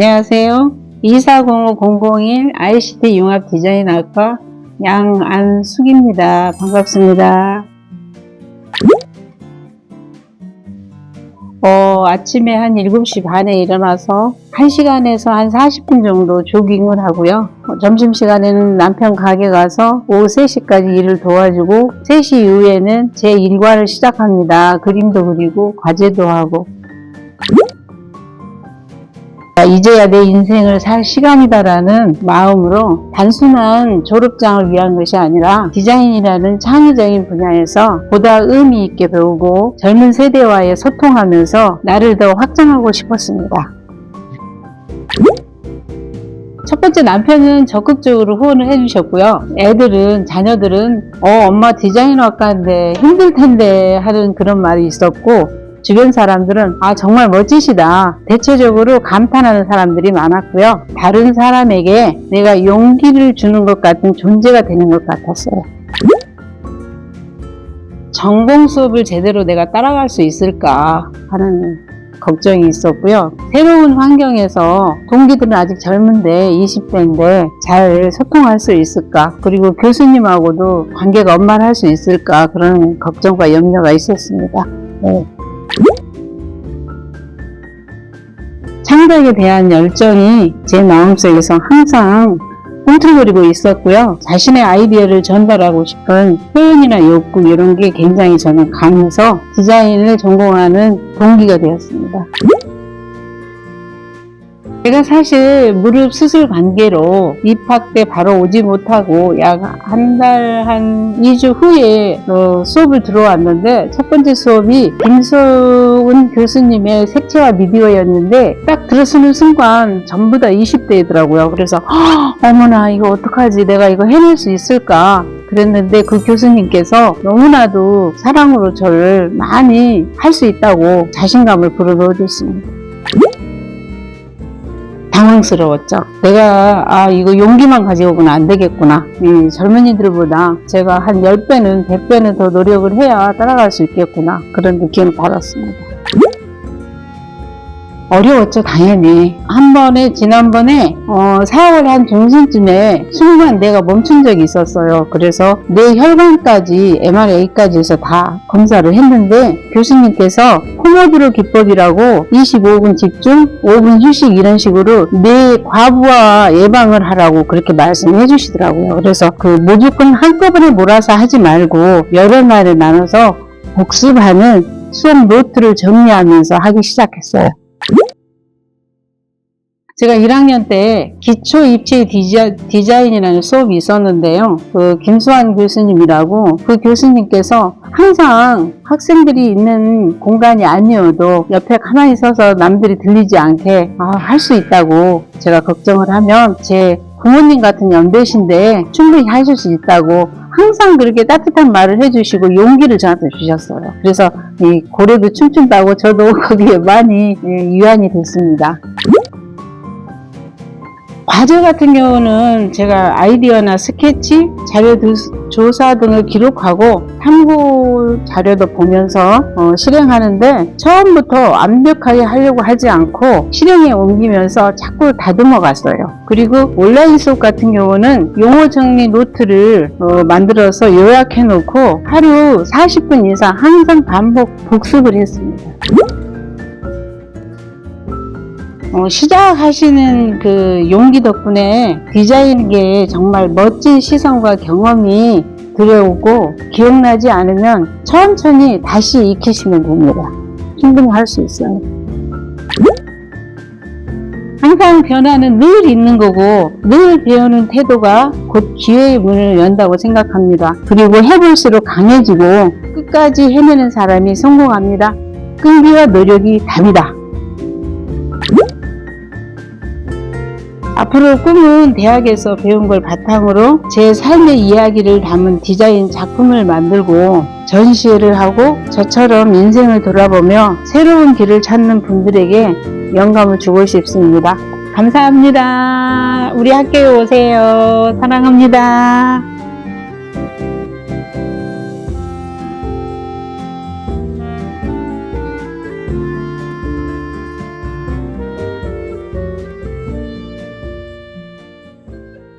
안녕하세요. 2405-001 ICT 융합 디자인학과 양안숙입니다. 반갑습니다. 어, 아침에 한 7시 반에 일어나서 1시간에서 한 40분 정도 조깅을 하고요. 어, 점심시간에는 남편 가게 가서 오후 3시까지 일을 도와주고 3시 이후에는 제 일과를 시작합니다. 그림도 그리고 과제도 하고 아, 이제야 내 인생을 살 시간이다라는 마음으로 단순한 졸업장을 위한 것이 아니라 디자인이라는 창의적인 분야에서 보다 의미 있게 배우고 젊은 세대와의 소통하면서 나를 더 확장하고 싶었습니다. 첫 번째 남편은 적극적으로 후원을 해주셨고요. 애들은, 자녀들은, 어, 엄마 디자인학과인데 힘들 텐데 하는 그런 말이 있었고, 주변 사람들은 아 정말 멋지시다. 대체적으로 감탄하는 사람들이 많았고요. 다른 사람에게 내가 용기를 주는 것 같은 존재가 되는 것 같았어요. 전공 수업을 제대로 내가 따라갈 수 있을까 하는 걱정이 있었고요. 새로운 환경에서 동기들은 아직 젊은데 20대인데 잘 소통할 수 있을까? 그리고 교수님하고도 관계가 원만할 수 있을까? 그런 걱정과 염려가 있었습니다. 네. 창작에 대한 열정이 제 마음속에서 항상 꿈틀거리고 있었고요. 자신의 아이디어를 전달하고 싶은 표현이나 욕구 이런 게 굉장히 저는 강해서 디자인을 전공하는 동기가 되었습니다. 제가 사실 무릎 수술 관계로 입학 때 바로 오지 못하고 약 한달한 2주 후에 어, 수업을 들어왔는데 첫 번째 수업이 김소은 교수님의 색채와 미디어였는데 딱 들어서는 순간 전부 다 20대이더라고요. 그래서 "헉, 어머나 이거 어떡하지 내가 이거 해낼 수 있을까 그랬는데 그 교수님께서 너무나도 사랑으로 저를 많이 할 수 있다고 자신감을 불어넣어 줬습니다. 당황스러웠죠. 내가 아 이거 용기만 가지고는 안 되겠구나. 이 젊은이들보다 제가 한 10배는 100배는 더 노력을 해야 따라갈 수 있겠구나. 그런 느낌을 받았습니다. 어려웠죠, 당연히. 한 번에, 지난번에, 어, 4월 한 중순쯤에 순간 내가 멈춘 적이 있었어요. 그래서 내 혈관까지, MRA까지 해서 다 검사를 했는데, 교수님께서 포모드로 기법이라고 25분 집중, 5분 휴식 이런 식으로 뇌 과부하 예방을 하라고 그렇게 말씀해 주시더라고요. 그래서 그 무조건 한꺼번에 몰아서 하지 말고 여러 날에 나눠서 복습하는 수업 노트를 정리하면서 하기 시작했어요. 제가 1학년 때 기초 입체 디자, 디자인이라는 수업이 있었는데요. 그 김수환 교수님이라고 그 교수님께서 항상 학생들이 있는 공간이 아니어도 옆에 가만히 서서 남들이 들리지 않게 아, 할 수 있다고 제가 걱정을 하면 제 부모님 같은 연배신데 충분히 하실 수 있다고 항상 그렇게 따뜻한 말을 해주시고 용기를 저한테 주셨어요. 그래서 이 고래도 춤춘다고 저도 거기에 많이 예, 유한이 됐습니다. 과제 같은 경우는 제가 아이디어나 스케치, 자료 두- 조사 등을 기록하고 참고 자료도 보면서 어, 실행하는데 처음부터 완벽하게 하려고 하지 않고 실행에 옮기면서 자꾸 다듬어 갔어요. 그리고 온라인 수업 같은 경우는 용어 정리 노트를 어, 만들어서 요약해 놓고 하루 40분 이상 항상 반복 복습을 했습니다. 어, 시작하시는 그 용기 덕분에 디자인계에 정말 멋진 시선과 경험이 들어오고 기억나지 않으면 천천히 다시 익히시면 됩니다. 충분히 할 수 있어요. 항상 변화는 늘 있는 거고 늘 배우는 태도가 곧 기회의 문을 연다고 생각합니다. 그리고 해볼수록 강해지고 끝까지 해내는 사람이 성공합니다. 끈기와 노력이 답이다. 앞으로 꿈은 대학에서 배운 걸 바탕으로 제 삶의 이야기를 담은 디자인 작품을 만들고 전시회를 하고 저처럼 인생을 돌아보며 새로운 길을 찾는 분들에게 영감을 주고 싶습니다. 감사합니다. 우리 학교에 오세요. 사랑합니다.